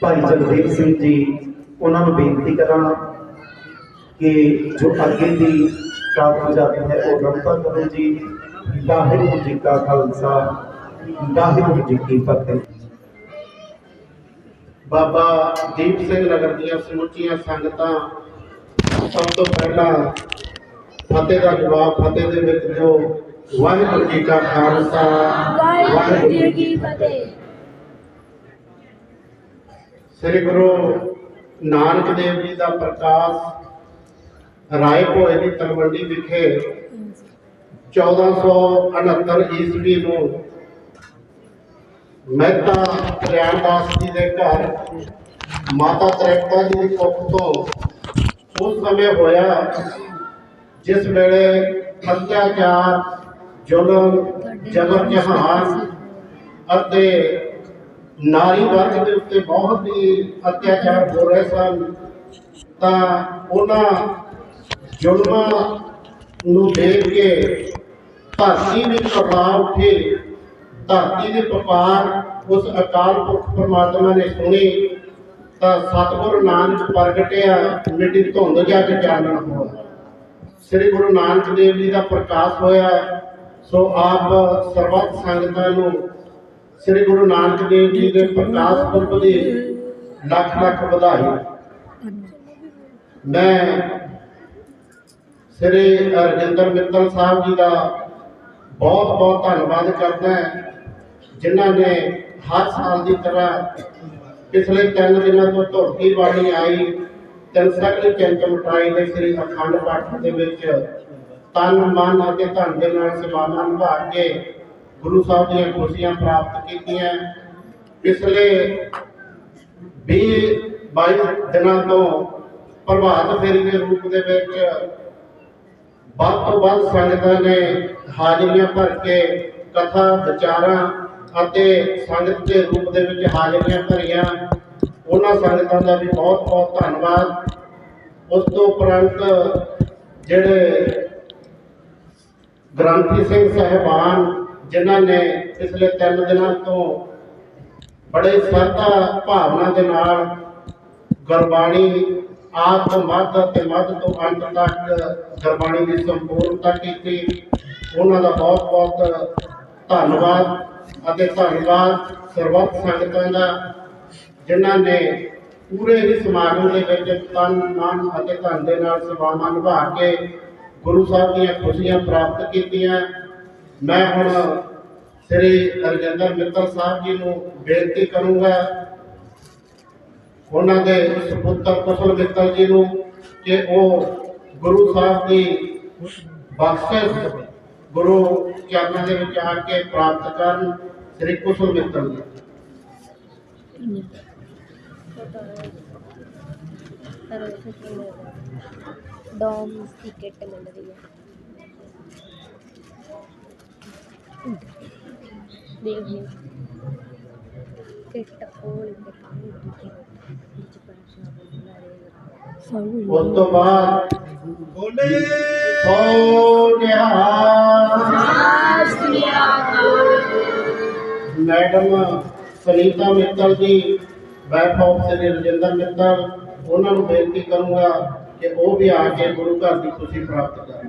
ਭਾਈ ਜਗਦੀਪ ਸਿੰਘ ਜੀ ਉਹਨਾਂ ਨੂੰ ਬੇਨਤੀ ਕਰਾਂ ਕਿ ਜੋ ਅੱਗੇ ਦੀ ਕਾਰਗੁਜ਼ਾਰੀ ਹੈ ਉਹ ਰੰਭਾ ਕਰੋ ਜੀ। ਵਾਹਿਗੁਰੂ ਜੀ ਕਾ ਖਾਲਸਾ ਵਾਹਿਗੁਰੂ ਜੀ ਕੀ ਫਤਿਹ। ਬਾਬਾ ਦੀਪ ਸਿੰਘ ਨਗਰ ਦੀਆਂ ਸਮੁੱਚੀਆਂ ਸੰਗਤਾਂ ਸਭ ਤੋਂ ਪਹਿਲਾਂ ਫਤਿਹ ਦਾ ਜਵਾਬ ਫਤਿਹ ਦੇ ਵਿੱਚ ਜੋ ਵਾਹਿਗੁਰੂ ਜੀ ਕਾ ਖਾਲਸਾ ਵਾਹਿਗੁਰੂ ਜੀ ਕੀ ਫਤਿਹ। ਸ੍ਰੀ ਗੁਰੂ ਨਾਨਕ ਦੇਵ ਜੀ ਦਾ ਪ੍ਰਕਾਸ਼ ਰਾਏ ਭੋਏ ਦੀ ਤਲਵੰਡੀ ਵਿਖੇ 1469 ਈਸਵੀ ਨੂੰ ਮਹਿਤਾ ਕਲਿਆਣਦਾਸ ਜੀ ਦੇ ਘਰ ਮਾਤਾ ਤ੍ਰਿਪਤਾ ਜੀ ਦੀ ਕੁੱਖ ਤੋਂ ਉਸ ਸਮੇਂ ਹੋਇਆ ਜਿਸ ਵੇਲੇ ਅਤਿਆਚਾਰ ਜ਼ੁਲਮ ਜਬਰ ਜਹਾਨ ਅਤੇ ਨਾਰੀ ਵਰਗ ਦੇ ਉੱਤੇ ਬਹੁਤ ਹੀ ਅਤਿਆਚਾਰ ਹੋ ਰਹੇ ਸਨ। ਤਾਂ ਉਹਨਾਂ ਜ਼ੁਲਮਾਂ ਨੂੰ ਦੇਖ ਕੇ ਧਰਤੀ ਵਿੱਚ ਪ੍ਰਭਾਵ ਉੱਠੇ। ਧਰਤੀ ਦੇ ਵਪਾਰ ਉਸ ਅਕਾਲ ਪੁਰਖ ਪਰਮਾਤਮਾ ਨੇ ਸੁਣੀ। ਤਾਂ ਸਤਿਗੁਰੂ ਨਾਨਕ ਪ੍ਰਗਟਿਆ, ਮਿੱਟੀ ਧੁੰਦ ਜਾ ਕੇ ਚਾਨਣ ਹੋਇਆ। ਸ੍ਰੀ ਗੁਰੂ ਨਾਨਕ ਦੇਵ ਜੀ ਦਾ ਪ੍ਰਕਾਸ਼ ਹੋਇਆ। ਸੋ ਆਪ ਸਰਬੱਤ ਸੰਗਤਾਂ ਨੂੰ ਸ੍ਰੀ ਗੁਰੂ ਨਾਨਕ ਦੇਵ ਜੀ ਦੇ ਪ੍ਰਕਾਸ਼ ਪੁਰਬ ਦੀ ਲੱਖ ਲੱਖ ਵਧਾਈ। ਮੈਂ ਸ੍ਰੀ ਰਜਿੰਦਰ ਮਿੱਤਲ ਸਾਹਿਬ ਜੀ ਦਾ ਬਹੁਤ ਬਹੁਤ ਧੰਨਵਾਦ ਕਰਦਾ ਹਾਂ, ਜਿਨ੍ਹਾਂ ਨੇ ਹਰ ਸਾਲ ਦੀ ਤਰ੍ਹਾਂ ਪਿਛਲੇ ਤਿੰਨ ਦਿਨਾਂ ਤੋਂ ਧਰਤੀ ਬਾਣੀ ਆਈ ਤਿੰਨ ਸਗਲੀ ਚੰਚਮਟਾਈ ਦੇ ਸ੍ਰੀ ਅਖੰਡ ਪਾਠ ਦੇ ਵਿੱਚ ਤਨ, ਮਨ ਅਤੇ ਧਨ ਦੇ ਨਾਲ ਸਮਾਨ ਨਿਭਾ ਕੇ ਗੁਰੂ ਸਾਹਿਬ ਦੀਆਂ ਖੁਸ਼ੀਆਂ ਪ੍ਰਾਪਤ ਕੀਤੀਆਂ। ਪਿਛਲੇ 20 22 ਦਿਨਾਂ ਤੋਂ ਪ੍ਰਭਾਤ ਫੇਰੀ ਦੇ ਰੂਪ ਦੇ ਵਿੱਚ ਵੱਧ ਤੋਂ ਵੱਧ ਸੰਗਤਾਂ ਨੇ ਹਾਜ਼ਰੀਆਂ ਭਰ ਕੇ ਕਥਾ, ਵਿਚਾਰਾਂ ਅਤੇ ਸੰਗਤ ਦੇ ਰੂਪ ਦੇ ਵਿੱਚ ਹਾਜ਼ਰੀਆਂ ਭਰੀਆਂ। ਉਹਨਾਂ ਸੰਗਤਾਂ ਦਾ ਵੀ ਬਹੁਤ ਬਹੁਤ ਧੰਨਵਾਦ। ਉਸ ਤੋਂ ਉਪਰੰਤ ਜਿਹੜੇ ਗ੍ਰੰਥੀ ਸਿੰਘ ਸਾਹਿਬਾਨ ਜਿਨ੍ਹਾਂ ਨੇ ਪਿਛਲੇ ਤਿੰਨ ਦਿਨਾਂ ਤੋਂ ਬੜੇ ਸਰਦਾ ਭਾਵਨਾ ਦੇ ਨਾਲ ਗੁਰਬਾਣੀ ਆਦ ਤੋਂ ਮੱਧ ਅਤੇ ਮੱਧ ਤੋਂ ਅੰਤ ਤੱਕ ਗੁਰਬਾਣੀ ਦੀ ਸੰਪੂਰਨਤਾ ਕੀਤੀ। ਉਹਨਾਂ ਦਾ ਬਹੁਤ ਬਹੁਤ ਧੰਨਵਾਦ ਅਤੇ ਧੰਨਵਾਦ ਸਰਬੱਤ ਸੰਗਤਾਂ ਦਾ, ਜਿਨ੍ਹਾਂ ਨੇ ਪੂਰੇ ਹੀ ਸਮਾਗਮ ਦੇ ਵਿੱਚ ਤਨ, ਮਨ ਅਤੇ ਧਨ ਦੇ ਨਾਲ ਸੇਵਾਵਾਂ ਨਿਭਾ ਕੇ ਗੁਰੂ ਸਾਹਿਬ ਦੀਆਂ ਖੁਸ਼ੀਆਂ ਪ੍ਰਾਪਤ ਕੀਤੀਆਂ। ਮੈਂ ਹੁਣ ਸ੍ਰੀ ਰਜਿੰਦਰ ਮਿੱਤਲ ਸਾਹਿਬ ਜੀ ਨੂੰ ਬੇਨਤੀ ਕਰੂੰਗਾ ਉਹਨਾਂ ਦੇ ਸੁਪੁੱਤਰ ਕੁਸ਼ਲ ਮਿੱਤਲ ਜੀ ਨੂੰ ਕਿ ਉਹ ਗੁਰੂ ਸਾਹਿਬ ਦੀ ਬਖਸ਼ਿਸ਼ ਗੁਰੂ ਚਰਨਾਂ ਦੇ ਵਿੱਚ ਆ ਕੇ ਪ੍ਰਾਪਤ ਕਰਨ ਸ੍ਰੀ ਕੁਸ਼ਲ ਮਿੱਤਲ ਜੀ ਡੋਮਸ ਦੀ ਕਿੱਟ ਮਿਲ ਰਹੀ ਹੈ ਦੇਖ ਲਿਓ ਕਿੱਟ ਉਹ ਲਿਖੇ ਕਾਹਨੂੰ ਦੂਜੀ ਵਿੱਚ ਪੈਸਾ ਬਣਾ ਰਹੇ ਉਸ ਤੋਂ ਬਾਅਦ ਬੋਲੇ ਸੋ ਨਿਹਾਲ madam Sunita Mittal ji wife of Shri Rajinder Mittal ਉਹਨਾਂ ਨੂੰ ਬੇਨਤੀ ਕਰੂੰਗਾ ਕਿ ਉਹ ਵੀ ਆ ਕੇ ਗੁਰੂ ਘਰ ਦੀ ਖੁਸ਼ੀ ਪ੍ਰਾਪਤ ਕਰਨ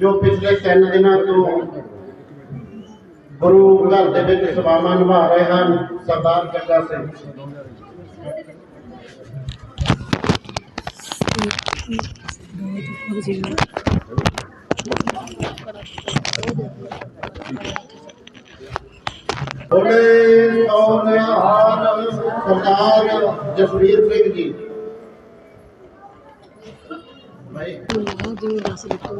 ਜੋ ਪਿਛਲੇ 3 ਦਿਨਾਂ ਤੋਂ ਗੁਰੂ ਘਰ ਦੇ ਵਿੱਚ ਸੇਵਾਵਾਂ ਨਿਭਾ ਰਹੇ ਹਨ, ਸਰਦਾਰ ਜੱਗਾ ਸਿੰਘ। ਬੋਲੇ ਸੋ ਨਿਹਾਲ, ਸਰਦਾਰ ਜਸਵੀਰ ਸਿੰਘ ਜੀ। ਭਾਈ ਨਾ ਜੋ ਦੱਸ ਦਿੱਤਾ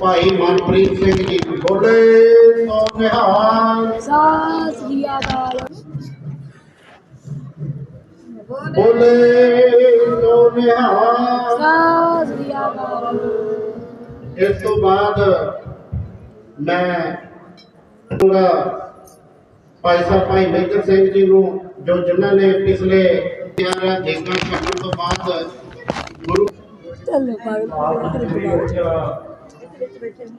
ਭਾਈ ਮਨਪ੍ਰੀਤ ਸਿੰਘ ਜੀ ਬੋਲੇ ਸੋ ਨਿਹਾਲ ਸਾਸ ਸ੍ਰੀ ਅਕਾਲ ਬੋਲੇ ਸੋ ਨਿਹਾਲ ਸਾਸ ਸ੍ਰੀ ਅਕਾਲ ਇਸ ਤੋਂ ਬਾਅਦ ਮੈਂ ਪੂਰਾ ਭਾਈ ਸਾਹਿਬ ਭਾਈ ਮੇਜਰ ਸਿੰਘ ਜੀ ਨੂੰ ਜੋ ਜਿਨ੍ਹਾਂ ਨੇ ਪਿਛਲੇ 11 ਦੇਖਾਂ ਛੱਡਣ ਤੋਂ ਬਾਅਦ ਗੁਰੂ ਚੱਲੋ with written